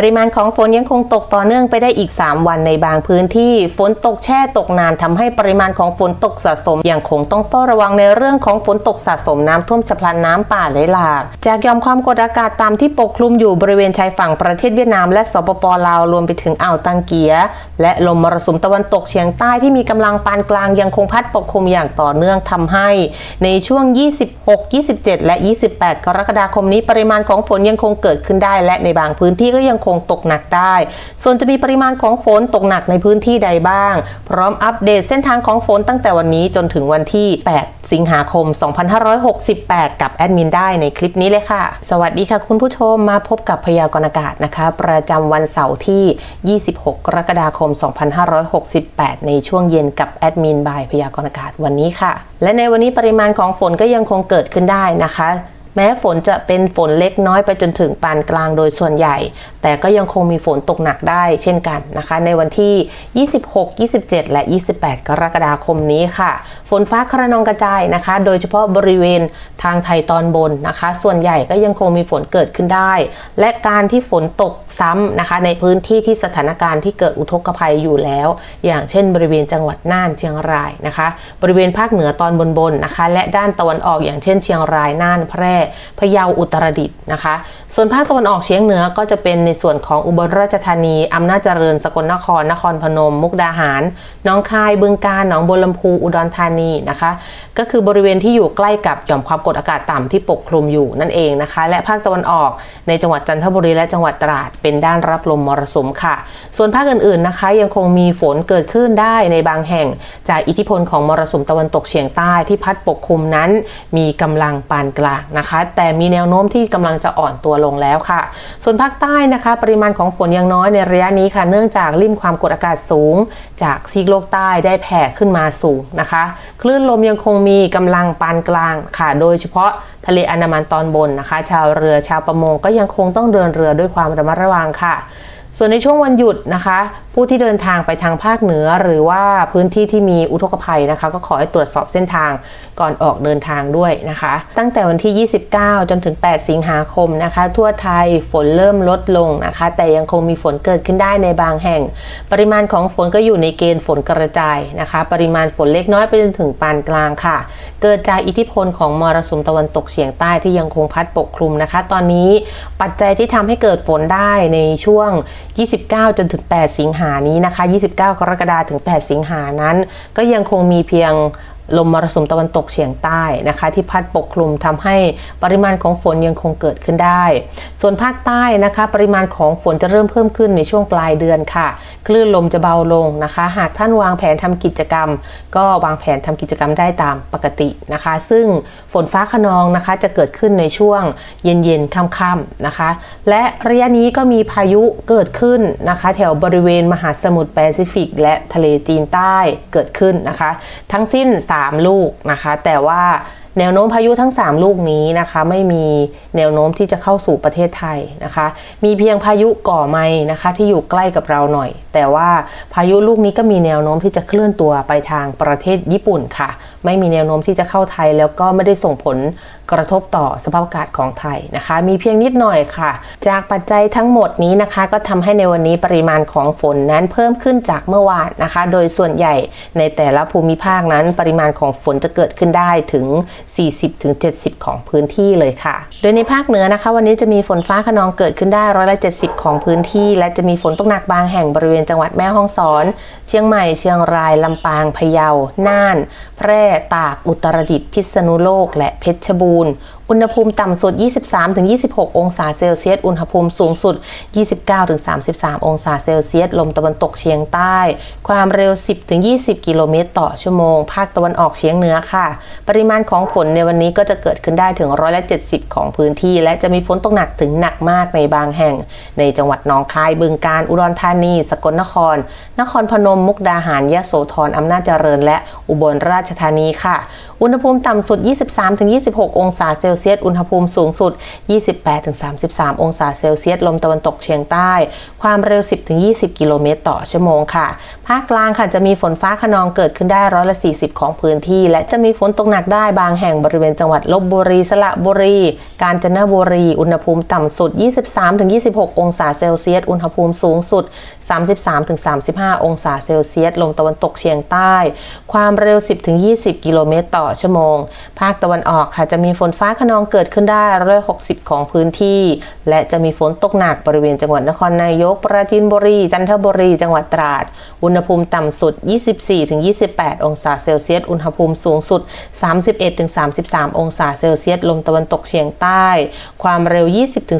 ปริมาณของฝนยังคงตกต่อเนื่องไปได้อีก 3 วันในบางพื้นที่ ฝนตกแช่ตกนานทำให้ปริมาณของฝนตกสะสม ยังคงต้องเฝ้าระวังในเรื่องของฝนตกสะสมน้ำท่วมฉับพลันน้ำป่าไหลหลาก จากยอมความกดอากาศต่ำที่ปกคลุมอยู่บริเวณชายฝั่งประเทศเวียดนามและสปปลาวรวมไปถึงอ่าวตังเกีย และลมมรสุมตะวันตกเฉียงใต้ที่มีกำลังปานกลางยังคงพัดปกคลุมอย่างต่อเนื่องทำให้ ในช่วง 26 27 และ 28 กรกฎาคมนี้ปริมาณของฝนยังคงเกิดขึ้นได้ และในบางพื้นที่ก็ยังคงตกหนักได้ ส่วนจะมีปริมาณของฝนตกหนักในพื้นที่ใดบ้าง พร้อมอัปเดตเส้นทางของฝนตั้งแต่วันนี้จนถึงวันที่ 8 สิงหาคม 2568 กับแอดมินได้ในคลิปนี้เลยค่ะ สวัสดีค่ะคุณผู้ชมมาพบกับพยากรณ์อากาศนะคะ ประจำวันเสาร์ที่ 26 กรกฎาคม 2568 ในช่วงเย็นกับแอดมินบายพยากรณ์อากาศวันนี้ค่ะ และในวันนี้ปริมาณของฝนก็ยังคงเกิดขึ้นได้นะคะแม้ฝนจะเป็นฝนเล็กน้อยไปจนถึงปานกลางโดยส่วนใหญ่แต่ก็ยังคงมีฝนตกหนักได้เช่นกันนะคะ ในวันที่ 26 27 และ 28 กรกฎาคมนี้ค่ะ ฝนฟ้าคระนองกระจายนะคะ โดยเฉพาะบริเวณทางไทยตอนบนนะคะ ส่วนใหญ่ก็ยังคงมีฝนเกิดขึ้นได้ และการที่ฝนตกซ้ำนะคะ ในพื้นที่ที่สถานการณ์ที่เกิดอุทกภัยอยู่แล้ว อย่างเช่น บริเวณจังหวัดน่านเชียงรายนะคะ บริเวณภาคเหนือตอนบนๆนะคะ และด้านตะวันออกอย่างเช่น เชียงรายน่านแพร่พะเยาอุตรดิตถ์นะคะ ส่วนภาคตะวันออกเฉียงเหนือก็จะเป็นในส่วนของอุบลราชธานี อำนาจเจริญ สกลนคร นครพนม มุกดาหาร น้องคาย บึงกาฬ หนองบัวลำพู อุดรธานีนะคะ ก็คือบริเวณที่อยู่ใกล้กับหย่อมความกดอากาศต่ำที่ปกคลุมอยู่นั่นเองนะคะ และภาคตะวันออกในจังหวัดจันทบุรีและจังหวัดตราด เป็นด้านรับลมมรสุมค่ะ ส่วนภาคอื่นๆนะคะ ยังคงมีฝนเกิดขึ้นได้ในบางแห่ง จากอิทธิพลของมรสุมตะวันตกเฉียงใต้ที่พัดปกคลุมนั้น มีกำลังปานกลางนะคะ แต่มีแนวโน้มที่กำลังจะอ่อนตัวลงแล้วค่ะ ส่วนภาคใต้นะคะปริมาณของฝนยังน้อยในระยะนี้ค่ะ เนื่องจากริมความกดอากาศสูง จากซีกโลกใต้ได้แผ่ขึ้นมาสูงนะคะ คลื่นลมยังคงมีกำลังปานกลางค่ะ โดยเฉพาะทะเลอันดามันตอนบนนะคะ ชาวเรือชาวประมงก็ยังคงต้องเดินเรือด้วยความระมัดระวังค่ะ ส่วนในช่วงวันหยุดนะคะ ผู้ที่เดินทางไปทางภาคเหนือ หรือว่าพื้นที่ที่มีอุทกภัยนะคะ ก็ขอให้ตรวจสอบเส้นทางก่อนออกเดินทางด้วยนะคะ ตั้งแต่วันที่ 29 จนถึง 8 สิงหาคมนะคะ ทั่วไทยฝนเริ่มลดลงนะคะ แต่ยังคงมีฝนเกิดขึ้นได้ในบางแห่ง ปริมาณของฝนก็อยู่ในเกณฑ์ฝนกระจายนะคะ ปริมาณฝนเล็กน้อยไปจนถึงปานกลางค่ะ เกิดจากอิทธิพลของมรสุมตะวันตกเฉียงใต้ที่ยังคงพัดปกคลุมนะคะ ตอนนี้ปัจจัยที่ทำให้เกิดฝนได้ในช่วง 29 จนถึง 8 สิงหานี้นะคะ 29 กรกฎาคมถึง 8 สิงหานั้น ก็ยังคงมีเพียง ลมมรสุมตะวันตกเฉียงใต้นะคะ ที่พัดปกคลุมทำให้ปริมาณของฝนยังคงเกิดขึ้นได้ ส่วนภาคใต้นะคะ ปริมาณของฝนจะเริ่มเพิ่มขึ้นในช่วงปลายเดือนค่ะ คลื่นลมจะเบาลงนะคะ หากท่านวางแผนทำกิจกรรม ก็วางแผนทำกิจกรรมได้ตามปกตินะคะ ซึ่งฝนฟ้าขนองนะคะจะเกิดขึ้นในช่วงเย็นๆค่ำๆนะคะ และระยะนี้ก็มีพายุเกิดขึ้นนะคะ แถวบริเวณมหาสมุทรแปซิฟิก และทะเลจีนใต้เกิดขึ้นนะคะ ทั้งสิ้น3ลูกนะคะ แต่ว่า แนวโน้มพายุทั้ง 3 ลูกนี้นะคะ ไม่มีแนวโน้มที่จะเข้าสู่ประเทศไทยนะคะ มีเพียงพายุก่อไม้นะคะที่อยู่ใกล้กับเราหน่อย แต่ว่าพายุลูกนี้ก็มีแนวโน้มที่จะเคลื่อนตัวไปทางประเทศญี่ปุ่นค่ะ ไม่มีแนวโน้มที่จะเข้าไทยแล้วก็ไม่ได้ส่งผลกระทบต่อสภาพอากาศของไทยนะคะ มีเพียงนิดหน่อยค่ะ จากปัจจัยทั้งหมดนี้นะคะ ก็ทำให้ในวันนี้ปริมาณของฝนนั้นเพิ่มขึ้นจากเมื่อวานนะคะ โดยส่วนใหญ่ในแต่ละภูมิภาคนั้น ปริมาณของฝนจะเกิดขึ้นได้ถึง40-70 ของพื้นที่เลยค่ะ โดยในภาคเหนือนะคะ วันนี้จะมีฝนฟ้าขนองเกิดขึ้นได้ร้อยละ70 ของพื้นที่ และจะมีฝนตกหนักบางแห่งบริเวณจังหวัดแม่ฮ่องสอน เชียงใหม่เชียงรายลำปางพะเยาน่าน แพร่ตากอุตรดิตถ์พิษณุโลก และเพชรบูรณ์ อุณหภูมิต่ำสุด 23-26 องศาเซลเซียส อุณหภูมิสูงสุด 29-33 องศาเซลเซียส ลมตะวันตกเฉียงใต้ ความเร็ว 10-20 กิโลเมตรต่อชั่วโมง ภาคตะวันออกเฉียงเหนือค่ะ ปริมาณของฝนในวันนี้ก็จะเกิดขึ้นได้ถึงร้อยละ70 ของพื้นที่ และจะมีฝนตกหนักถึงหนักมากในบางแห่ง ในจังหวัดหนองคาย บึงกาฬ อุดรธานี สกลนคร นครพนม มุกดาหาร ยะโสธร อำนาจเจริญ และอุบลราชธานีค่ะ อุณหภูมิต่ำสุด 23-26 องศาเซลเซียส อุณหภูมิสูงสุด 28-33 องศาเซลเซียส ลมตะวันตกเฉียงใต้ ความเร็ว 10-20 กิโลเมตรต่อชั่วโมงค่ะ ภาคกลางค่ะจะมีฝนฟ้าขนองเกิดขึ้นได้ร้อยละ 40 ของพื้นที่ และจะมีฝนตกหนักได้บางแห่งบริเวณจังหวัดลบบุรี สระบุรี กาญจนบุรี อุณหภูมิต่ำสุด 23-26 องศาเซลเซียส อุณหภูมิสูงสุด 33-35 องศาเซลเซียส ลมตะวันตกเฉียงใต้ ความเร็ว 10-20 กิโลเมตรต่อชั่วโมง ภาคตะวันออกค่ะจะมีฝนฟ้าขนองเกิดขึ้นได้ร้อย60ของพื้นที่ และจะมีฝนตกหนักบริเวณจังหวัดนครนายก ปราจีนบุรี จันทบุรี จังหวัดตราด อุณหภูมิต่ำสุด 24-28 องศาเซลเซียส อุณหภูมิสูงสุด 31-33 องศาเซลเซียส ลมตะวันตกเฉียงใต้ ความเร็ว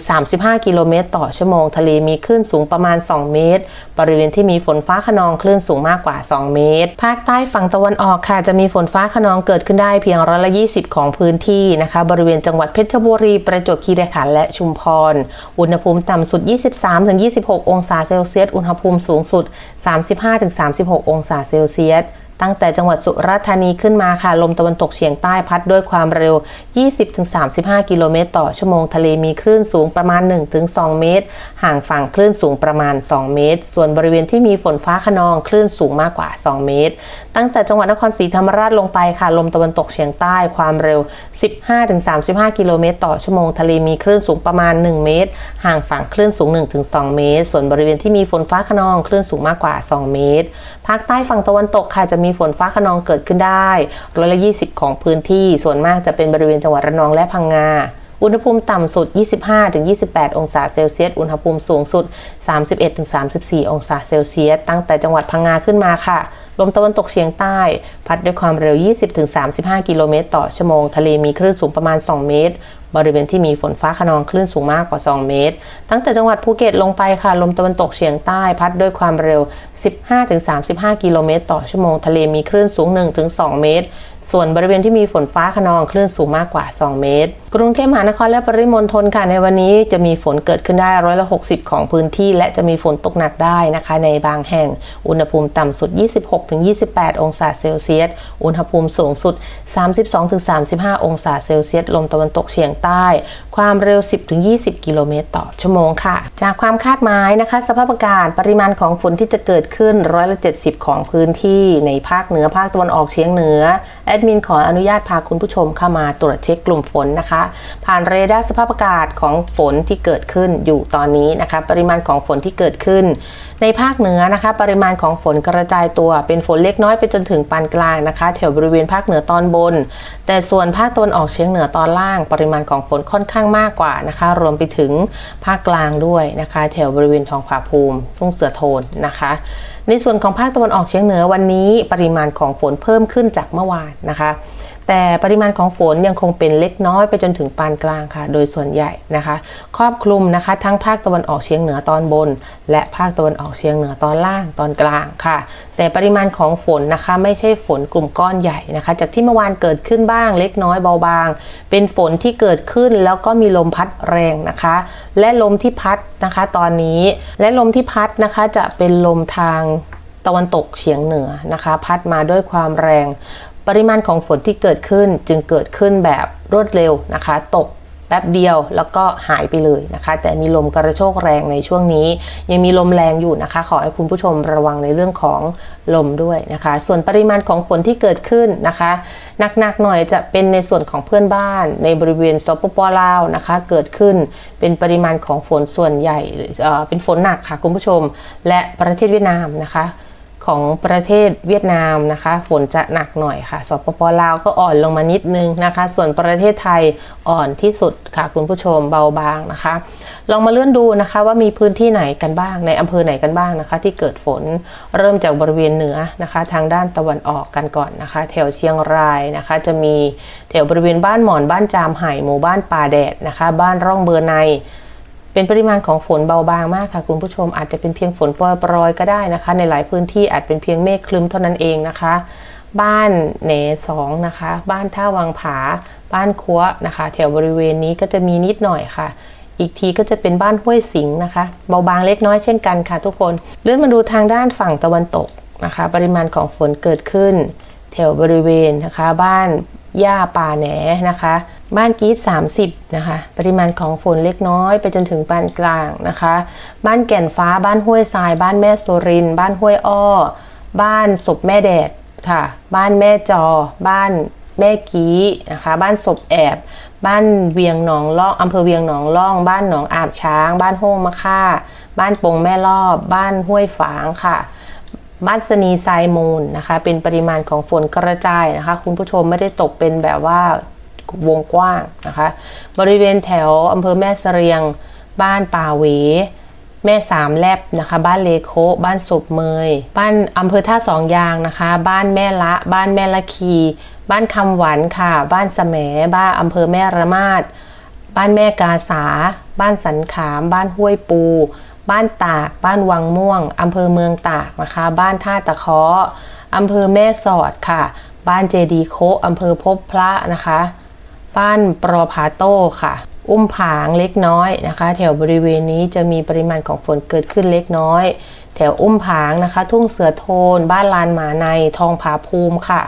20-35 กิโลเมตรต่อชั่วโมง ทะเลมีคลื่นสูงประมาณ 2 เมตรบริเวณที่มีฝนฟ้าขนองคลื่นสูงมากกว่า 2 เมตร ภาคใต้ฝั่งตะวันออกค่ะ จะมีฝนฟ้าขนองเกิดขึ้นได้เพียงร้อยละ20 ของพื้นที่นะคะ บริเวณจังหวัดเพชรบุรี ประจวบคีรีขันธ์และชุมพร อุณหภูมิต่ำสุด 23-26 องศาเซลเซียส อุณหภูมิสูงสุด 35-36 องศาเซลเซียส ตั้งแต่จังหวัดสุราษฎร์ธานีขึ้นมาค่ะ ลมตะวันตกเฉียงใต้พัดด้วยความเร็ว 20-35 กิโลเมตรต่อชั่วโมงทะเลมีคลื่นสูงประมาณ 1-2 เมตร ห่างฝั่งคลื่นสูงประมาณ 2 เมตร ส่วนบริเวณที่มีฝนฟ้าขนองคลื่นสูงมากกว่า 2 เมตร ตั้งแต่จังหวัดนครศรีธรรมราชลงไปค่ะ ลมตะวันตกเฉียงใต้ความเร็ว 15-35 กิโลเมตร ต่อชั่วโมงทะเลมีคลื่นสูงประมาณ 1 เมตร ห่างฝั่งคลื่นสูง 1-2 เมตร ส่วนบริเวณที่มีฝนฟ้าขนองคลื่นสูงมากกว่า 2 เมตร ภาคใต้ฝั่งตะวันตกค่ะจะมีีฝนฟ้าขนองเกิดขึ้นได้ร้อยละ20ของพื้นที่ ส่วนมากจะเป็นบริเวณจังหวัดระนองและพังงา อุณหภูมิต่ำสุด 25-28 องศาเซลเซียส อุณหภูมิสูงสุด 31-34 องศาเซลเซียส ตั้งแต่จังหวัดพังงาขึ้นมาค่ะลมตะวันตกเฉียงใต้ พัดด้วยความเร็ว 20-35 กิโลเมตรต่อชั่วโมง ทะเลมีคลื่นสูงประมาณ 2 เมตร บริเวณที่มีฝนฟ้าขนองคลื่นสูงมากกว่า 2 เมตร ตั้งแต่จังหวัดภูเก็ตลงไปค่ะ ลมตะวันตกเฉียงใต้พัดด้วยความเร็ว 15-35 กิโลเมตร ต่อชั่วโมง ทะเลมีคลื่นสูง 1-2 เมตร ส่วนบริเวณที่มีฝนฟ้าขนองคลื่นสูงมากกว่า 2 เมตรกรุงเทพมหานครและปริมณฑลค่ะในวันนี้จะมีฝนเกิดขึ้นได้ร้อยละ 60 ของพื้นที่ และจะมีฝนตกหนักได้นะคะ ในบางแห่งอุณหภูมิต่ำสุด 26-28 องศาเซลเซียส อุณหภูมิสูงสุด 32-35 องศาเซลเซียส ลมตะวันตกเฉียงใต้ ความเร็ว 10-20 กิโลเมตรต่อชั่วโมงค่ะ จากความคาดหมายนะคะ สภาพอากาศปริมาณของฝนที่จะเกิดขึ้นร้อยละ 70 ของพื้นที่ ในภาคเหนือภาคตะวันออกเฉียงเหนือแอดมินขออนุญาตพาคุณผู้ชมเข้ามาตรวจเช็คกลุ่มฝนนะคะผ่านเรดาร์สภาพอากาศของฝนที่เกิดขึ้นอยู่ตอนนี้นะคะ ปริมาณของฝนที่เกิดขึ้น ในภาคเหนือนะคะ ปริมาณของฝนกระจายตัวเป็นฝนเล็กน้อยไปจนถึงปานกลางนะคะ แถวบริเวณภาคเหนือตอนบน แต่ส่วนภาคตะวันออกเฉียงเหนือตอนล่าง ปริมาณของฝนค่อนข้างมากกว่านะคะ รวมไปถึงภาคกลางด้วยนะคะ แถวบริเวณทองผาภูมิ ทุ่งเสือโทนนะคะในส่วนของภาคตะวันออกเฉียงเหนือวันนี้ปริมาณของฝนเพิ่มขึ้นจากเมื่อวานนะคะ แต่ปริมาณของฝนยังคงเป็นเล็กน้อยไปจนถึงปานกลางค่ะ โดยส่วนใหญ่นะคะ ครอบคลุมนะคะทั้งภาคตะวันออกเฉียงเหนือตอนบน และภาคตะวันออกเฉียงเหนือตอนล่างตอนกลางค่ะ แต่ปริมาณของฝนนะคะ ไม่ใช่ฝนกลุ่มก้อนใหญ่นะคะ จากที่เมื่อวานเกิดขึ้นบ้าง เล็กน้อยเบาบาง เป็นฝนที่เกิดขึ้นแล้วก็มีลมพัดแรงนะคะ และลมที่พัดนะคะตอนนี้ และลมที่พัดนะคะจะเป็นลมทางตะวันตกเฉียงเหนือนะคะ พัดมาด้วยความแรง ปริมาณของฝนที่เกิดขึ้นจึงเกิดขึ้นแบบรวดเร็วนะคะ ตกแป๊บเดียวแล้วก็หายไปเลยนะคะ แต่มีลมกระโชกแรงในช่วงนี้ ยังมีลมแรงอยู่นะคะ ขอให้คุณผู้ชมระวังในเรื่องของลมด้วยนะคะ ส่วนปริมาณของฝนที่เกิดขึ้นนะคะหนักๆหน่อยจะเป็นในส่วนของเพื่อนบ้าน ในบริเวณสปปลาวนะคะ เกิดขึ้นเป็นปริมาณของฝนส่วนใหญ่เอ่อเป็นฝนหนักค่ะคุณผู้ชม และประเทศเวียดนามนะคะ ของประเทศเวียดนามนะคะ ฝนจะหนักหน่อยค่ะสปปลาวก็อ่อนลงมานิดนึงนะคะ ส่วนประเทศไทยอ่อนที่สุดค่ะคุณผู้ชมเบาบางนะคะ ลองมาเลื่อนดูนะคะว่ามีพื้นที่ไหนกันบ้างในอำเภอไหนกันบ้างนะคะ ที่เกิดฝนเริ่มจากบริเวณเหนือนะคะ ทางด้านตะวันออกกันก่อนนะคะ แถวเชียงรายนะคะ จะมีแถวบริเวณบ้านหมอนบ้านจามไห่หมู่บ้านป่าแดดนะคะ บ้านร่องเบอร์ใน เป็นปริมาณของฝนเบาบางมากค่ะคุณผู้ชมอาจจะเป็นเพียงฝนโปรยๆก็ได้นะคะ ในหลายพื้นที่อาจเป็นเพียงเมฆคลึ้มเท่านั้นเองนะคะ บ้านเหนสองนะคะ บ้านท่าวังผา บ้านคัวนะคะ แถวบริเวณนี้ก็จะมีนิดหน่อยค่ะอีกทีก็จะเป็นบ้านห้วยสิงห์นะคะ เบาบางเล็กน้อยเช่นกันค่ะทุกคนเลื่อนมาดูทางด้านฝั่งตะวันตกนะคะ ปริมาณของฝนเกิดขึ้น แถวบริเวณนะคะ บ้านย่าป่าแหนนะคะ บ้านกีด30 นะคะ ปริมาณของฝนเล็กน้อยไปจนถึงปานกลางนะคะ บ้านแก่นฟ้า บ้านห้วยทราย บ้านแม่โซริน บ้านห้วยอ้อ บ้านศพแม่แดดค่ะ บ้านแม่จอ บ้านแม่กี้นะคะ บ้านศพแอบ บ้านเวียงหนองล่องอำเภอเวียงหนองล่อง บ้านหนองอาบช้าง บ้านโฮงมะค่า บ้านปงแม่รอบ บ้านห้วยฝางค่ะ บ้านสนีทรายมูลนะคะ เป็นปริมาณของฝนกระจายนะคะ คุณผู้ชมไม่ได้ตกเป็นแบบว่า วงกว้างนะคะ บริเวณแถวอำเภอแม่เสรียง บ้านป่าเว แม่สามแลบนะคะ บ้านเลโค บ้านศพเมย บ้านอำเภอท่าสองยางนะคะ บ้านแม่ละ บ้านแม่ละคี บ้านคำหวานค่ะ บ้านสแสมบ้านอำเภอแม่ระมาดบ้านแม่กาสา บ้านสันขาม บ้านห้วยปู บ้านตาก บ้านวังม่วง อำเภอเมืองตากนะคะ บ้านท่าตะเคาะอำเภอแม่สอดค่ะ บ้านเจดีโคอำเภอพบพระนะคะ บ้านปรพาโต้ค่ะ อุ้มผางเล็กน้อยนะคะ แถวบริเวณนี้จะมีปริมาณของฝนเกิดขึ้นเล็กน้อย แถวอุ้มผางนะคะ ทุ่งเสือโทน บ้านลานหมาในทองผาภูมิค่ะ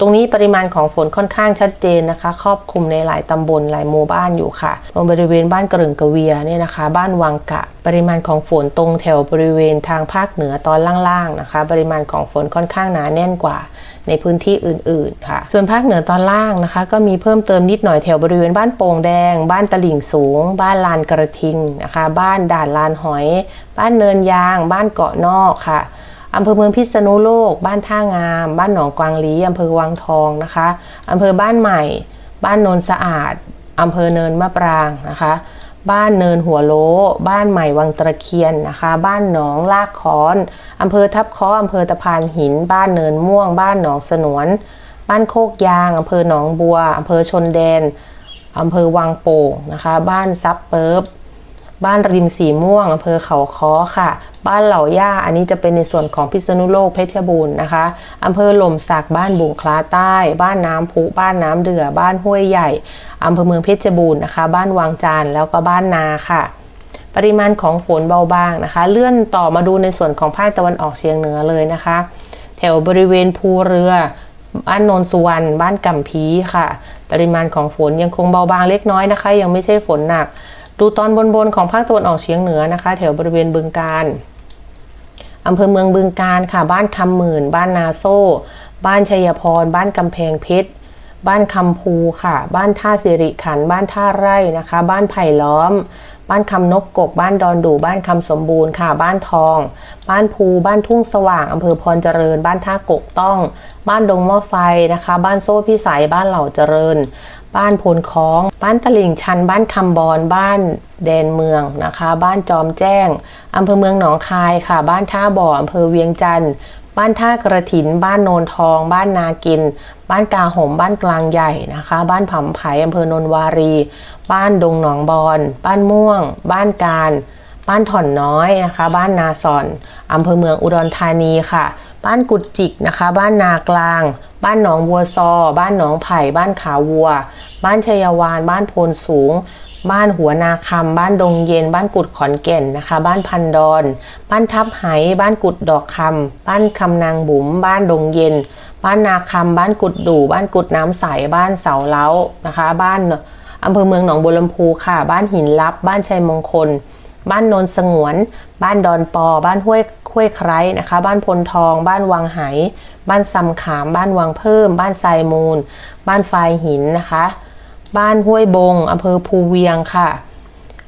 ตรงนี้ปริมาณของฝนค่อนข้างชัดเจนนะคะ ครอบคลุมในหลายตำบลหลายหมู่บ้านอยู่ค่ะตรงบริเวณบ้านกระึงกระเวียเนี่ยนะคะ บ้านวังกะ ปริมาณของฝนตรงแถวบริเวณทางภาคเหนือตอนล่างๆนะคะ ปริมาณของฝนค่อนข้างหนาแน่นกว่าในพื้นที่อื่นๆค่ะ ส่วนภาคเหนือตอนล่างนะคะ ก็มีเพิ่มเติมนิดหน่อยแถวบริเวณบ้านโป่งแดง บ้านตลิ่งสูง บ้านลานกระทิงนะคะ บ้านด่านลานหอย บ้านเนินยาง บ้านเกาะนอกค่ะ อำเภอเมืองพิษณุโลก บ้านท่างาม บ้านหนองกวางลีอำเภอวังทองนะคะอำเภอบ้านใหม่ บ้านโนนสะอาดอำเภอเนินมะปรางนะคะ บ้านเนินหัวโลบ้านใหม่วังตะเคียนนะคะ บ้านหนองลากคอนอำเภอทับค้ออำเภอตะพานหิน บ้านเนินม่วง บ้านหนองสนวน บ้านโคกยางอำเภอหนองบัวอำเภอชนแดนอำเภอวังโป่งนะคะ บ้านซับเปิบ บ้านริมสีม่วงอำเภอเขาค้อค่ะ บ้านเหล่าย่าอันนี้จะเป็นในส่วนของพิษณุโลกเพชรบูรณ์นะคะอำเภอหล่มสักบ้านบุงคล้าใต้ บ้านน้ำพุบ้านน้ำเดือ บ้านห้วยใหญ่อำเภอเมืองเพชรบูรณ์นะคะ บ้านวังจานแล้วก็บ้านนาค่ะ ปริมาณของฝนเบาบางนะคะ เลื่อนต่อมาดูในส่วนของภาคตะวันออกเฉียงเหนือเลยนะคะ แถวบริเวณภูเรือบ้านโนนสุวรรณบ้านกำพีค่ะ ปริมาณของฝนยังคงเบาบางเล็กน้อยนะคะ ยังไม่ใช่ฝนหนัก ดูตอนบนๆของภาคตะวันออกเฉียงเหนือนะคะ แถวบริเวณบึงการอำเภอเมืองบึงการค่ะ บ้านคำหมื่น บ้านนาโซ่ บ้านชัยพร บ้านกำแพงเพชร บ้านคำภูค่ะ บ้านท่าสิริขัน บ้านท่าไร่นะคะ บ้านไผ่ล้อม บ้านคำนกกก บ้านดอนดู บ้านคำสมบูรณ์ค่ะ บ้านทอง บ้านภูบ้านทุ่งสว่างอำเภอพรเจริญ บ้านท่ากกต้อง บ้านดงหม้อไฟนะคะ บ้านโซ่พิสัย บ้านเหล่าเจริญ บ้านพลคล้อง บ้านตลิ่งชัน บ้านคำบอนบ้านแดนเมืองนะคะ บ้านจอมแจ้งอำเภอเมืองหนองคายค่ะ บ้านท่าบ่ออำเภอเวียงจันทร์บ้านท่ากระถิน บ้านโนนทอง บ้านนากิน บ้านกาหม บ้านกลางใหญ่นะคะ บ้านผำไผ่อำเภอนนวารี บ้านดงหนองบอน บ้านม่วง บ้านการ บ้านถ่อนน้อยนะคะ บ้านนาซอนอำเภอเมืองอุดรธานีค่ะ บ้านกุดจิกนะคะ บ้านนากลาง บ้านหนองบัวซอ บ้านหนองไผ่ บ้านขาวัว บ้านชัยวาน บ้านโพนสูง บ้านหัวนาคำบ้านดงเย็น บ้านกุดขอนแก่นนะคะ บ้านพันดอน บ้านทับไห บ้านกุดดอกคำบ้านคำนางบุ๋ม บ้านดงเย็น บ้านนาคำบ้านกุดดู่ บ้านกุดน้ำใส บ้านเสาเล้านะคะ บ้านอำเภอเมืองหนองบัวลำพูค่ะ บ้านหินลับ บ้านชัยมงคล บ้านโนนสงวน บ้านดอนปอ บ้านห้วย ห้วยไคร้นะคะ บ้านพลทอง บ้านวังไห บ้านซำขาม บ้านวังเพิ่ม บ้านทรายมูล บ้านไฟหินนะคะ บ้านห้วยบงอำเภอภูเวียงค่ะ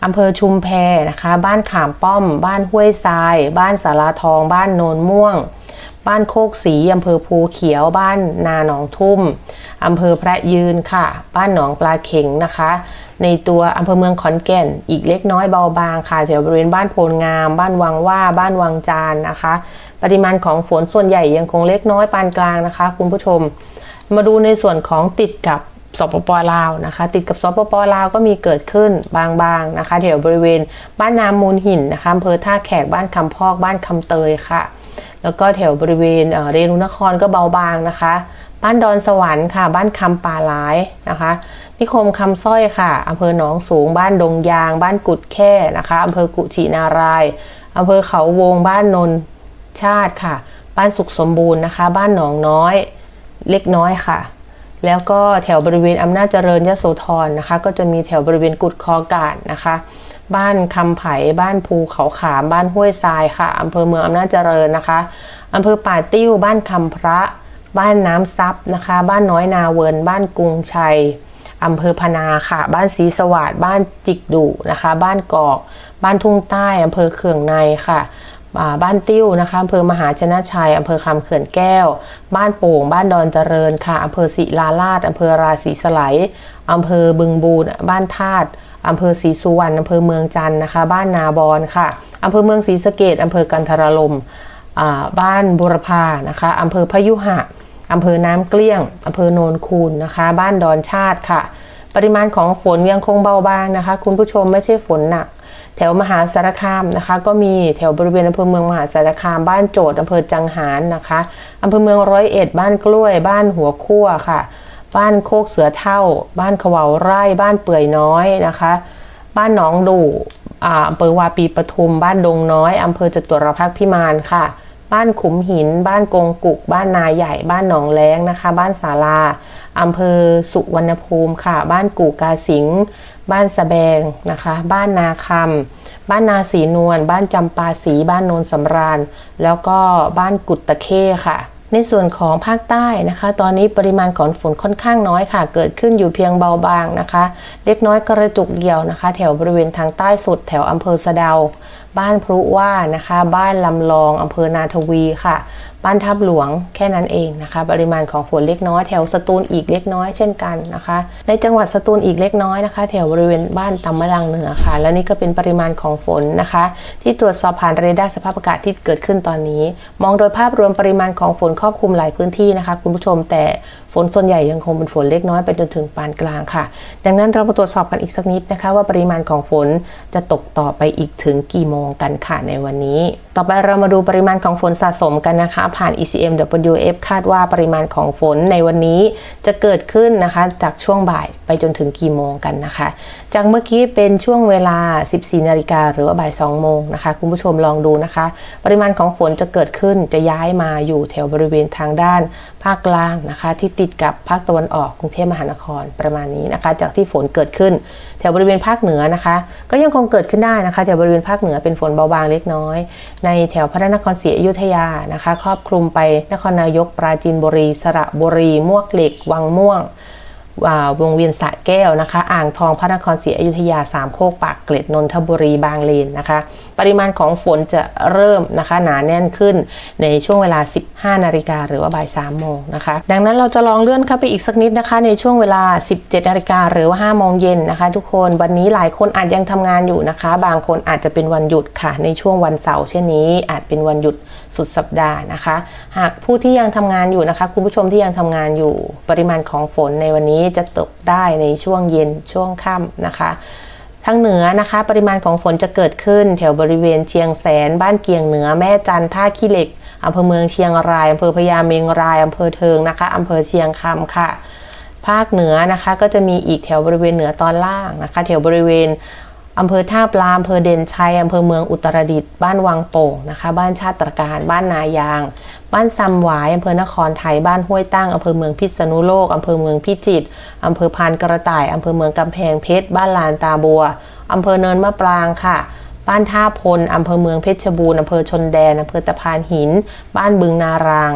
อำเภอชุมแพนะคะ บ้านขามป้อม บ้านห้วยทราย บ้านสาราทอง บ้านโนนม่วง บ้านโคกสีอำเภอภูเขียวบ้านนาหนองทุ่มอำเภอพระยืนค่ะ บ้านหนองปลาเข็งนะคะ ในตัวอำเภอเมืองขอนแก่น อีกเล็กน้อยเบาบางค่ะแถวบริเวณบ้านโพลงาม บ้านวังว่าบ้านวังจานนะคะ ปริมาณของฝนส่วนใหญ่ยังคงเล็กน้อยปานกลางนะคะ คุณผู้ชม มาดูในส่วนของติดกับสปปลาวนะคะ ติดกับสปปลาวก็มีเกิดขึ้นบางๆนะคะแถวบริเวณบ้านนามูลหินนะคะอำเภอท่าแขกบ้านคำพอกบ้านคำเตยค่ะ แล้วก็แถวบริเวณเรนุนครก็เบาบางนะคะ บ้านดอนสวรรค์ค่ะ บ้านคำป่าหลายนะคะ นิคมคำสร้อยค่ะอำเภอหนองสูง บ้านดงยาง บ้านกุดแค่นะคะอำเภอกุชินารายอำเภอเขาวง บ้านนนชาติค่ะ บ้านสุขสมบูรณ์นะคะ บ้านหนองน้อยเล็กน้อยค่ะ แล้วก็แถวบริเวณอำนาจเจริญยโสธรนะคะ ก็จะมีแถวบริเวณกุดคอกาดนะคะ บ้านคำไผ่บ้านภูเขาขาม บ้านห้วยทรายค่ะอำเภอเมืองอำนาจเจริญนะคะอำเภอป่าติ้ว บ้านคำพระ บ้านน้ำซับนะคะ บ้านน้อยนาเวิน บ้านกรุงชัยอำเภอพนาค่ะ บ้านศรีสวัสดบ้านจิกดุนะคะ บ้านกอก บ้านทุ่งใต้อำเภอเขื่องในค่ะบ้านติ้วนะคะอำเภอมหาชนะชัยอำเภอคำเขื่อนแก้ว บ้านโป่ง บ้านดอนเจริญค่ะอำเภอศิลาลาดอำเภอราศีสไลยอำเภอบึงบูนบ้านธาตุ อำเภอศรีสุวรรณอำเภอเมืองจันทร์นะคะ บ้านนาบอนค่ะอำเภอเมืองศรีสะเกดอำเภอกันทรลมอ่าบ้านบุรพานะคะอำเภอพยุหะอำเภอน้ำเกลี้ยงอำเภอโนนคูนนะคะ บ้านดอนชาติค่ะ ปริมาณของฝนยังคงเบาบางนะคะ คุณผู้ชมไม่ใช่ฝนหนัก แถวมหาสารคามนะคะ ก็มีแถวบริเวณอำเภอเมืองมหาสารคาม บ้านโจทย์อำเภอจังหารนะคะอำเภอเมืองร้อยเอ็ด บ้านกล้วย บ้านหัวคั่วค่ะ บ้านโคกเสือเท่า บ้านขวาวไร่ บ้านเปื่อยน้อยนะคะ บ้านหนองดูอ่าอำเภอวาปีปทุม บ้านดงน้อยอำเภอจตุรพักษ์พิมานค่ะ บ้านขุมหิน บ้านกงกุก บ้านนาใหญ่ บ้านหนองแล้งนะคะ บ้านศาลาอำเภอสุวรรณภูมิค่ะ บ้านกู่กาสิงห์บ้านสะแบงนะคะ บ้านนาคำบ้านนาสีนวล บ้านจำปาสี บ้านโนนสำราญ แล้วก็บ้านกุดตะเข้ค่ะ ในส่วนของภาคใต้นะคะ ตอนนี้ปริมาณของฝนค่อนข้างน้อยค่ะ เกิดขึ้นอยู่เพียงเบาบางนะคะ เล็กน้อยกระจุกเดียวนะคะ แถวบริเวณทางใต้สุด แถวอำเภอสะเดา บ้านพรุว่านะคะ บ้านลำลองอำเภอนาทวีค่ะ บ้านทับหลวงแค่นั้นเองนะคะ ปริมาณของฝนเล็กน้อยแถวสตูลอีกเล็กน้อยเช่นกันนะคะ ในจังหวัดสตูลอีกเล็กน้อยนะคะ แถวบริเวณบ้านตำมะลังเหนือค่ะ และนี่ก็เป็นปริมาณของฝนนะคะ ที่ตรวจสอบผ่านเรดาร์สภาพอากาศที่เกิดขึ้นตอนนี้ มองโดยภาพรวมปริมาณของฝนครอบคลุมหลายพื้นที่นะคะ คุณผู้ชมแต่ ฝนส่วนใหญ่ยังคงเป็นฝนเล็กน้อยไปจนถึงปานกลางค่ะ ดังนั้นเรามาตรวจสอบกันอีกสักนิดนะคะ ว่าปริมาณของฝนจะตกต่อไปอีกถึงกี่โมงกันค่ะในวันนี้ ต่อไปเรามาดูปริมาณของฝนสะสมกันนะคะ ผ่าน ECM WF คาดว่าปริมาณของฝนในวันนี้จะเกิดขึ้นนะคะ จากช่วงบ่ายไปจนถึงกี่โมงกันนะคะจากเมื่อกี้เป็นช่วงเวลา 14 นาฬิกาหรือว่าบ่าย 2 โมงนะคะ คุณผู้ชมลองดูนะคะ ปริมาณของฝนจะเกิดขึ้นจะย้ายมาอยู่แถวบริเวณทางด้านภาคกลางนะคะ ที่ติดกับภาคตะวันออกกรุงเทพมหานครประมาณนี้นะคะ จากที่ฝนเกิดขึ้น แถวบริเวณภาคเหนือนะคะ ก็ยังคงเกิดขึ้นได้นะคะแถวบริเวณภาคเหนือเป็นฝนเบาบางเล็กน้อย ในแถวพระนครศรีอยุธยานะคะ ครอบคลุมไปนครนายกปราจีนบุรี สระบุรีมวกเหล็ก วังม่วง วงเวียนสะแก้วนะคะ อ่างทองพระนครศรีอยุธยาสามโคกปากเกร็ดนนทบุรีบางเลนนะคะ ปริมาณของฝนจะเริ่มนะคะหนาแน่นขึ้นในช่วงเวลา 15 นาฬิกาหรือว่าบ่าย3โมงนะคะ ดังนั้นเราจะลองเลื่อนเข้าไปอีกสักนิดนะคะ ในช่วงเวลา 17 นาฬิกาหรือว่า5โมงเย็นนะคะ ทุกคนวันนี้หลายคนอาจยังทำงานอยู่นะคะ บางคนอาจจะเป็นวันหยุดค่ะ ในช่วงวันเสาร์เช่นนี้ อาจเป็นวันหยุดสุดสัปดาห์นะคะ หากผู้ที่ยังทำงานอยู่นะคะ คุณผู้ชมที่ยังทำงานอยู่ ปริมาณของฝนในวันนี้จะตกได้ในช่วงเย็นช่วงค่ำนะคะ ทางเหนือนะคะ ปริมาณของฝนจะเกิดขึ้น แถวบริเวณเชียงแสน บ้านเกียงเหนือแม่จันท่าขี้เหล็กอำเภอเมืองเชียงรายอำเภอพญาเมงรายอำเภอเทิงนะคะอำเภอเชียงคำค่ะ ภาคเหนือนะคะก็จะมีอีกแถวบริเวณเหนือตอนล่างนะคะ แถวบริเวณ อำเภอท่าปลาอำเภอเด่นชัยอำเภอเมืองอุตรดิตถ์บ้านวังโป่งนะคะ บ้านชาติตรการ บ้านนายาง บ้านซำหวายอำเภอนครไทย บ้านห้วยตั้งอำเภอเมืองพิษณุโลกอำเภอเมืองพิจิตรอำเภอพานกระต่ายอำเภอเมืองกำแพงเพชร บ้านลานตาบัวอำเภอเนินมะปรางค่ะบ้านท่าพล อำเภอเมืองเพชรบูรณ์ อำเภอชนแดน อำเภอตะพานหิน บ้านบึงนาราง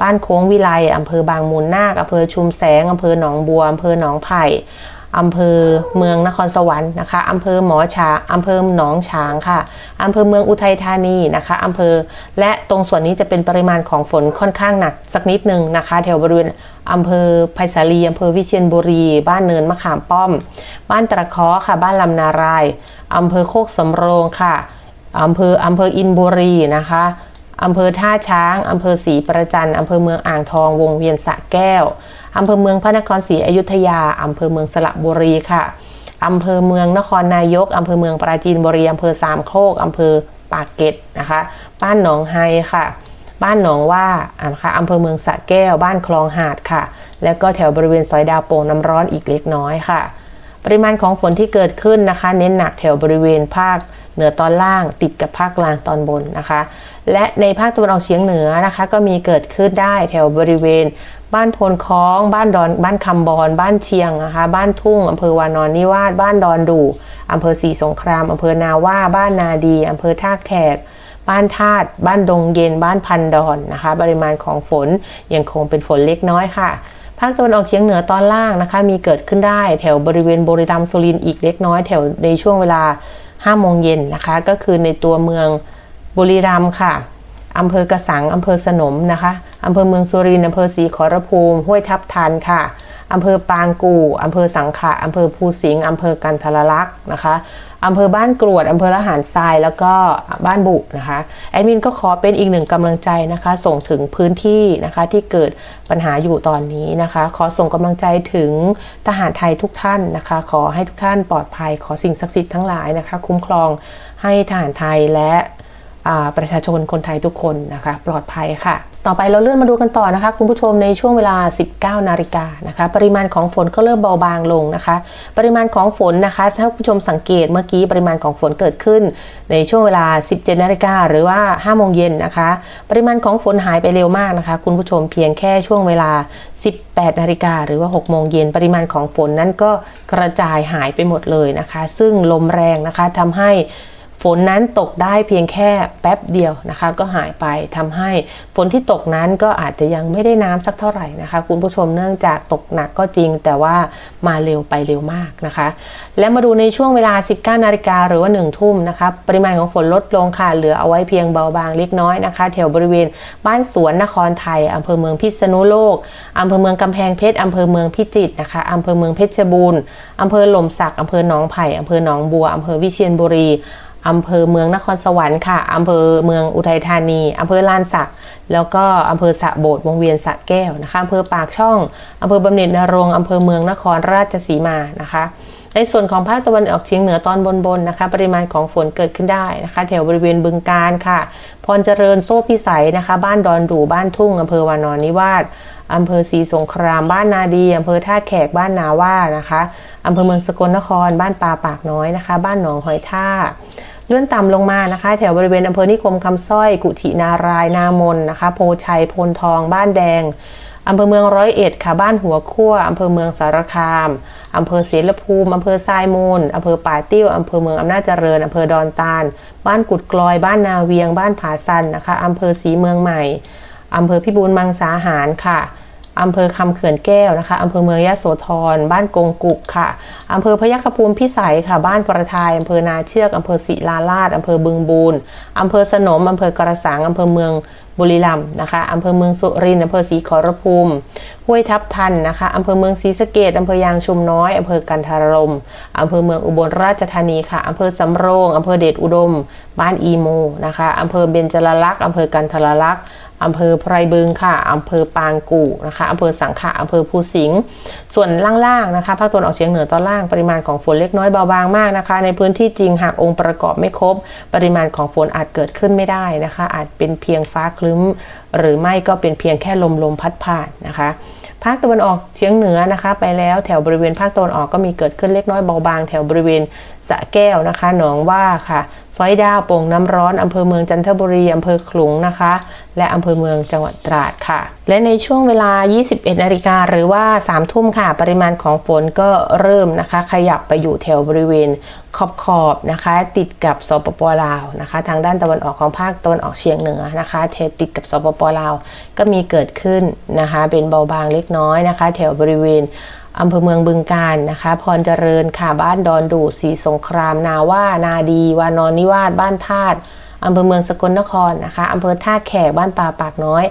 บ้านโค้งวิไล อำเภอบางมูลนาค อำเภอชุมแสง อำเภอหนองบัว อำเภอหนองไผ่ อำเภอเมืองนครสวรรค์นะคะอำเภอหมอชาอำเภอหนองฉางค่ะอำเภอเมืองอุทัยธานีนะคะอำเภอและตรงส่วนนี้จะเป็นปริมาณของฝนค่อนข้างหนักสักนิดนึงนะคะ แถวบริเวณอำเภอไผ่สาลีอำเภอวิเชียรบุรี บ้านเนินมะขามป้อม บ้านตะเคอค่ะ บ้านลำนารายอำเภอโคกสำโรงค่ะอำเภออำเภออินบุรีนะคะอำเภอท่าช้างอำเภอศรีประจันอำเภอเมืองอ่างทอง วงเวียนสะแก้ว อำเภอเมืองพระนครศรีอยุธยาอำเภอเมืองสระบุรีค่ะอำเภอเมืองนครนายกอำเภอเมืองปราจีนบุรีอำเภอสามโคกอำเภอปากเกร็ดนะคะ บ้านหนองไฮค่ะ บ้านหนองว่าอ่านะคะอำเภอเมืองสะแก้ว บ้านคลองหาดค่ะ แล้วก็แถวบริเวณซอยดาวโป่งน้ำร้อนอีกเล็กน้อยค่ะ ปริมาณของฝนที่เกิดขึ้นนะคะ เน้นหนักแถวบริเวณภาค เหนือตอนล่างติดกับภาคกลางตอนบนนะคะ และในภาคตะวันออกเฉียงเหนือนะคะ ก็มีเกิดขึ้นได้แถวบริเวณ บ้านโพนคล้อง บ้านดอนบ้านคำบอน บ้านเชียงนะคะ บ้านทุ่งอำเภอวานอนนิวาสบ้านดอนดูอำเภอศรีสงครามอำเภอนาว่าบ้านนาดีอำเภอท่าแขกบ้านธาตุบ้านดงเย็น บ้านพันดอนนะคะ ปริมาณของฝนยังคงเป็นฝนเล็กน้อยค่ะภาคตะวันออกเฉียงเหนือตอนล่างนะคะ มีเกิดขึ้นได้แถวบริเวณบรีรัมย์สุรินทร์อีกเล็กน้อยแถวในช่วงเวลา 5โมงเย็นนะคะ ก็คือในตัวเมืองบุรีรัมย์ค่ะอำเภอกระสังอำเภอสนมนะคะอำเภอเมืองสุรินทร์อำเภอศรีขอรภูมิห้วยทับทันค่ะ อำเภอปางกู่อำเภอสังขะอำเภอภูสิงห์อำเภอกันทรลักษณ์นะคะอำเภอบ้านกรวดอำเภอละหารทรายแล้วก็บ้านบุนะคะแอดมินก็ขอเป็นอีกหนึ่งกำลังใจนะคะ ส่งถึงพื้นที่นะคะที่เกิดปัญหาอยู่ตอนนี้นะคะ ขอส่งกำลังใจถึงทหารไทยทุกท่านนะคะ ขอให้ทุกท่านปลอดภัย ขอสิ่งศักดิ์สิทธิ์ทั้งหลายนะคะ คุ้มครองให้ทหารไทยและ ประชาชนคนไทยทุกคนนะคะปลอดภัยค่ะ ต่อไปเราเลื่อนมาดูกันต่อนะคะ คุณผู้ชมในช่วงเวลา 19 นาฬิกานะคะปริมาณของฝนก็เริ่มเบาบางลงนะคะ ปริมาณของฝนนะคะถ้าคุณผู้ชมสังเกตเมื่อกี้ปริมาณของฝนเกิดขึ้น ในช่วงเวลา 17 นาฬิกาหรือว่า 5 โมงเย็นนะคะ ปริมาณของฝนหายไปเร็วมากนะคะ คุณผู้ชมเพียงแค่ช่วงเวลา 18 นาฬิกาหรือว่า 6 โมงเย็นปริมาณของฝนนั้นก็กระจายหายไปหมดเลยนะคะ ซึ่งลมแรงนะคะทำให้ ฝนนั้นตกได้เพียงแค่แป๊บเดียวนะคะ ก็หายไปทำให้ฝนที่ตกนั้นก็อาจจะยังไม่ได้น้ำสักเท่าไหร่นะคะ คุณผู้ชมเนื่องจากตกหนักก็จริง แต่ว่ามาเร็วไปเร็วมากนะคะ และมาดูในช่วงเวลา 19นาฬิกาหรือว่า 1 ทุ่มนะคะปริมาณของฝนลดลงค่ะเหลือเอาไว้เพียงเบาบางเล็กน้อยนะคะ แถวบริเวณบ้านสวนนครไทยอำเภอเมืองพิษณุโลกอำเภอเมืองกำแพงเพชรอำเภอเมืองพิจิตรนะคะอำเภอเมืองเพชรบูรณ์อำเภอหล่มสักอำเภอหนองไผ่อำเภอหนองบัวอำเภอวิเชียรบุรี อำเภอเมืองนครสวรรค์ค่ะอำเภอเมืองอุทัยธานีอำเภอลานสัก แล้วก็อำเภอสะโบดวงเวียนสะแก้วนะคะอำเภอปากช่องอำเภอบำเหน็จนรงค์อำเภอเมืองนครราชสีมานะคะ ในส่วนของภาคตะวันออกเฉียงเหนือตอนบนๆนะคะ ปริมาณของฝนเกิดขึ้นได้นะคะ แถวบริเวณบึงการค่ะพรเจริญโซ่พิสัยนะคะ บ้านดอนดูบ้านทุ่งอำเภอวานอนนิวาสอำเภอศรีสงคราม บ้านนาดีอำเภอท่าแขกบ้านนาว่านะคะอำเภอเมืองสกลนคร บ้านปาปากน้อยนะคะ บ้านหนองหอยท่า เลื่อนต่ำลงมานะคะ แถวบริเวณอำเภอนิคมคำสร้อย กุชินารายนามนนะคะ โพชัยโพนทอง บ้านแดงอำเภอเมืองร้อยเอ็ดค่ะบ้านหัวขั้วอำเภอเมืองสารคามอำเภอเสรภูมิอำเภอทรายมูลอำเภอป่าติ้วอำเภอเมืองอำนาจเจริญอำเภอดอนตาล บ้านกุดกลอย บ้านนาเวียง บ้านผาซันนะคะอำเภอศรีเมืองใหม่อำเภอพิบูลมังสาหารค่ะ อำเภอคำเขื่อนแก้วนะคะอำเภอเมืองยะโสธร บ้านกงกุกค่ะอำเภอพยัคฆภูมิพิสัยค่ะ บ้านประทายอำเภอนาเชือกอำเภอศิลาลาดอำเภอบึงบูนอำเภอสนมอำเภอกระสังอำเภอเมืองบุรีรัมย์นะคะอำเภอเมืองสุรินทร์อำเภอศรีขอรภูมิ ห้วยทับทันนะคะอำเภอเมืองศรีสะเกดอำเภอยางชุมน้อยอำเภอกันทารลมอำเภอเมืองอุบลราชธานีค่ะอำเภอสำโรงอำเภอเดชอุดม บ้านอีโมนะคะอำเภอเบญจรลักษณ์อำเภอกันทรลักษณ์ อำเภอไพรบึงค่ะอำเภอปางกู่นะคะอำเภอสังขะอำเภอภูสิงห์ส่วนล่างๆนะคะภาคตะวันออกเฉียงเหนือตอนล่างปริมาณของฝนเล็กน้อยเบาบางมากนะคะ ในพื้นที่จริงหากองค์ประกอบไม่ครบ ปริมาณของฝนอาจเกิดขึ้นไม่ได้นะคะ อาจเป็นเพียงฟ้าคลึ้ม หรือไม่ก็เป็นเพียงแค่ลมลมพัดผ่านนะคะภาคตะวันออกเฉียงเหนือนะคะ ไปแล้วแถวบริเวณภาคตะวันออกก็มีเกิดขึ้นเล็กน้อยเบาบางแถวบริเวณสะแก้วนะคะ หนองว่าค่ะ อยดาวโป่งน้ำร้อนอำเภอเมืองจันทบุรีอำเภอขลุงนะคะ และอำเภอเมืองจังหวัดตราดค่ะ และในช่วงเวลา 21 นาฬิกาหรือว่า 3 ทุ่มค่ะ ปริมาณของฝนก็เริ่มนะคะ ขยับไปอยู่แถวบริเวณขอบขอบนะคะ ติดกับสปปลาวนะคะ ทางด้านตะวันออกของภาคตะวันออกเฉียงเหนือนะคะเทติดกับสปปลาวก็มีเกิดขึ้นนะคะ เป็นเบาบางเล็กน้อยนะคะ แถวบริเวณ อำเภอเมืองบึงการนะคะ พรเจริญค่ะ บ้านดอนดูศรีสงคราม นาว่า นาดี วานอนนิวาส บ้านธาตุอำเภอเมืองสกลนครนะคะ อำเภอท่าแขก บ้านป่าปากน้อย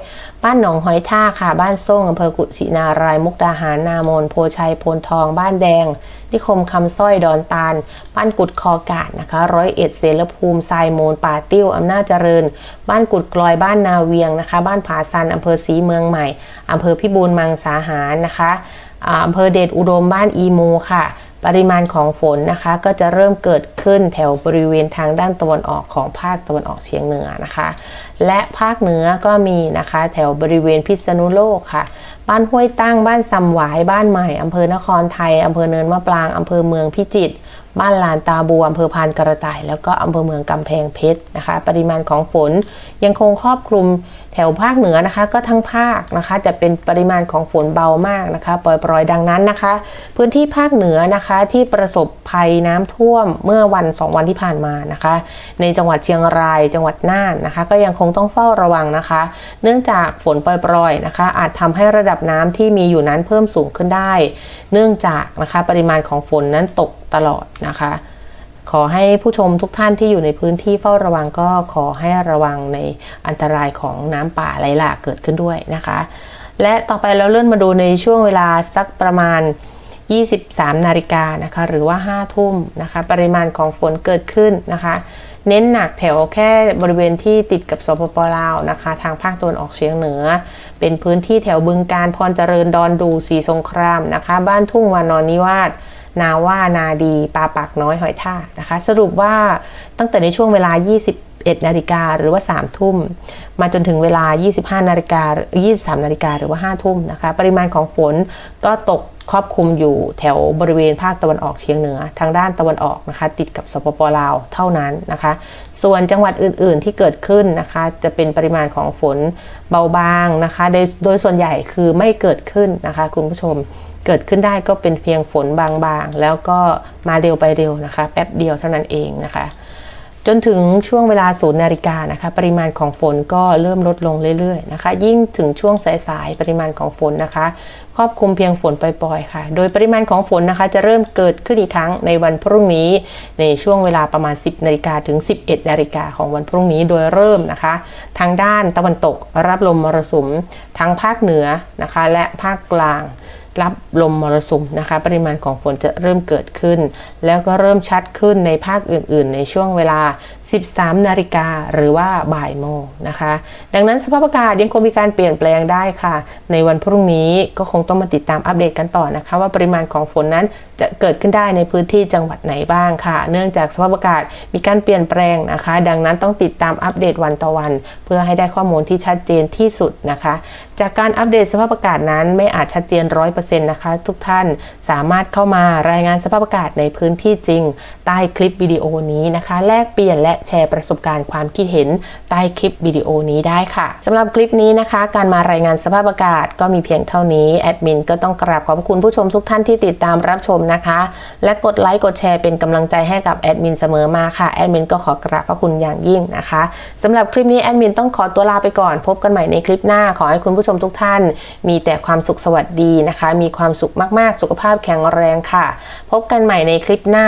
บ้านหนองหอยท่าค่ะ บ้านส่งอำเภอกุชินาราย มุกดาหาร นามน โพชัย โพนทอง บ้านแดง นิคมคำสร้อย ดอนตาล บ้านกุดคอกาดนะคะ ร้อยเอ็ดเสรภูมิทรายโมน ป่าติ้ว อำนาจเจริญ บ้านกุดกลอย บ้านนาเวียงนะคะ บ้านผาซันอำเภอศรีเมืองใหม่อำเภอพิบูลมังสาหารนะคะ อำเภอเดชอุดมบ้านอีโมค่ะ ปริมาณของฝนนะคะก็จะเริ่มเกิดขึ้นแถวบริเวณทางด้านตะวันออกของภาคตะวันออกเฉียงเหนือนะคะ และภาคเหนือก็มีนะคะแถวบริเวณพิษณุโลกค่ะ บ้านห้วยตั้งบ้านซำหวายบ้านใหม่อำเภอนครไทยอำเภอเนินมะปรางอำเภอเมืองพิจิตรบ้านลานตาบัวอำเภอพานกระต่าย แล้วก็อำเภอเมืองกำแพงเพชรนะคะ ปริมาณของฝนยังคงครอบคลุม ถวภาคเหนือนะคะ ก็ทั้งภาคนะคะ จะเป็นปริมาณของฝนเบามากนะคะ ปล่อยๆ ดังนั้นนะคะ พื้นที่ภาคเหนือนะคะที่ประสบภัยน้ำท่วมเมื่อวัน 2 วันที่ผ่านมานะคะ ในจังหวัดเชียงราย จังหวัดน่านนะคะ ก็ยังคงต้องเฝ้าระวังนะคะ เนื่องจากฝนปล่อยๆนะคะ อาจทำให้ระดับน้ำที่มีอยู่นั้นเพิ่มสูงขึ้นได้ เนื่องจากนะคะปริมาณของฝนนั้นตกตลอดนะคะ ขอให้ผู้ชมทุกท่านที่อยู่ในพื้นที่เฝ้าระวังก็ขอให้ระวังในอันตรายของน้ำป่าไหลหลากเกิดขึ้นด้วยนะคะ และต่อไปเราเลื่อนมาดูในช่วงเวลาสักประมาณ 23 นาฬิกานะคะหรือว่า 5 ทุ่มนะคะปริมาณของฝนเกิดขึ้นนะคะ เน้นหนักแถวแค่บริเวณที่ติดกับสปปลาวนะคะ ทางภาคตะวันออกเฉียงเหนือ เป็นพื้นที่แถวบึงการพรเจริญดอนดูสีสงครามนะคะ บ้านทุ่งวานอนนิวาส นาว่านาดีปลาปากน้อยหอยทากนะคะ สรุปว่าตั้งแต่ในช่วงเวลา 21นาฬิกาหรือว่า 3 ทุ่ม มาจนถึงเวลา 25นาฬิกา23นาฬิกาหรือว่า 5 ทุ่มนะคะ ปริมาณของฝนก็ตกครอบคลุมอยู่แถวบริเวณภาคตะวันออกเฉียงเหนือ ทางด้านตะวันออกนะคะ ติดกับสปปลาวเท่านั้นนะคะ ส่วนจังหวัดอื่นๆที่เกิดขึ้นนะคะ จะเป็นปริมาณของฝนเบาบางนะคะ โดยโดยส่วนใหญ่คือไม่เกิดขึ้นนะคะ คุณผู้ชมเกิดขึ้นได้ก็เป็นเพียงฝนบางๆ แล้วก็มาเร็วไปเร็วนะคะ แป๊บเดียวเท่านั้นเองนะคะ จนถึงช่วงเวลาศูนย์นาฬิกานะคะปริมาณของฝนก็เริ่มลดลงเรื่อยๆนะคะ ยิ่งถึงช่วงสายๆปริมาณของฝนนะคะ ครอบคลุมเพียงฝนปล่อยๆค่ะ โดยปริมาณของฝนนะคะ จะเริ่มเกิดขึ้นอีกครั้งในวันพรุ่งนี้ ในช่วงเวลาประมาณ 10นาฬิกาถึง 11นาฬิกาของวันพรุ่งนี้โดยเริ่มนะคะ ทางด้านตะวันตกรับลมมรสุมทั้งภาคเหนือนะคะ และภาคกลาง รับลมมรสุมนะคะ ปริมาณของฝนจะเริ่มเกิดขึ้น แล้วก็เริ่มชัดขึ้นในภาคอื่น ๆ ในช่วงเวลา 13 นาฬิกาหรือว่าบ่ายโมงนะคะ ดังนั้นสภาพอากาศยังคงมีการเปลี่ยนแปลงได้ค่ะ ในวันพรุ่งนี้ก็คงต้องมาติดตามอัปเดตกันต่อนะคะ ว่าปริมาณของฝนนั้นจะเกิดขึ้นได้ในพื้นที่จังหวัดไหนบ้างค่ะ เนื่องจากสภาพอากาศมีการเปลี่ยนแปลงนะคะ ดังนั้นต้องติดตามอัปเดตวันต่อวัน เพื่อให้ได้ข้อมูลที่ชัดเจนที่สุดนะคะ จากการอัปเดตสภาพอากาศนั้นไม่อาจชัดเจนร้อยเปอร์เซ็นต์นะคะ ทุกท่านสามารถเข้ามารายงานสภาพอากาศในพื้นที่จริง ใต้คลิปวิดีโอนี้นะคะ แลกเปลี่ยนและแชร์ประสบการณ์ความคิดเห็นใต้คลิปวิดีโอนี้ได้ค่ะสำหรับคลิปนี้นะคะ การมารายงานสภาพอากาศก็มีเพียงเท่านี้แอดมินก็ต้องกราบขอบคุณผู้ชมทุกท่านที่ติดตามรับชมนะคะ และกดไลค์กดแชร์เป็นกำลังใจให้กับแอดมินเสมอมาค่ะแอดมินก็ขอกราบพระคุณอย่างยิ่งนะคะสำหรับคลิปนี้แอดมินต้องขอตัวลาไปก่อน พบกันใหม่ในคลิปหน้าขอให้คุณผู้ชมทุกท่าน มีแต่ความสุขสวัสดีนะคะ มีความสุขมากๆ สุขภาพแข็งแรงค่ะ พบกันใหม่ในคลิปหน้า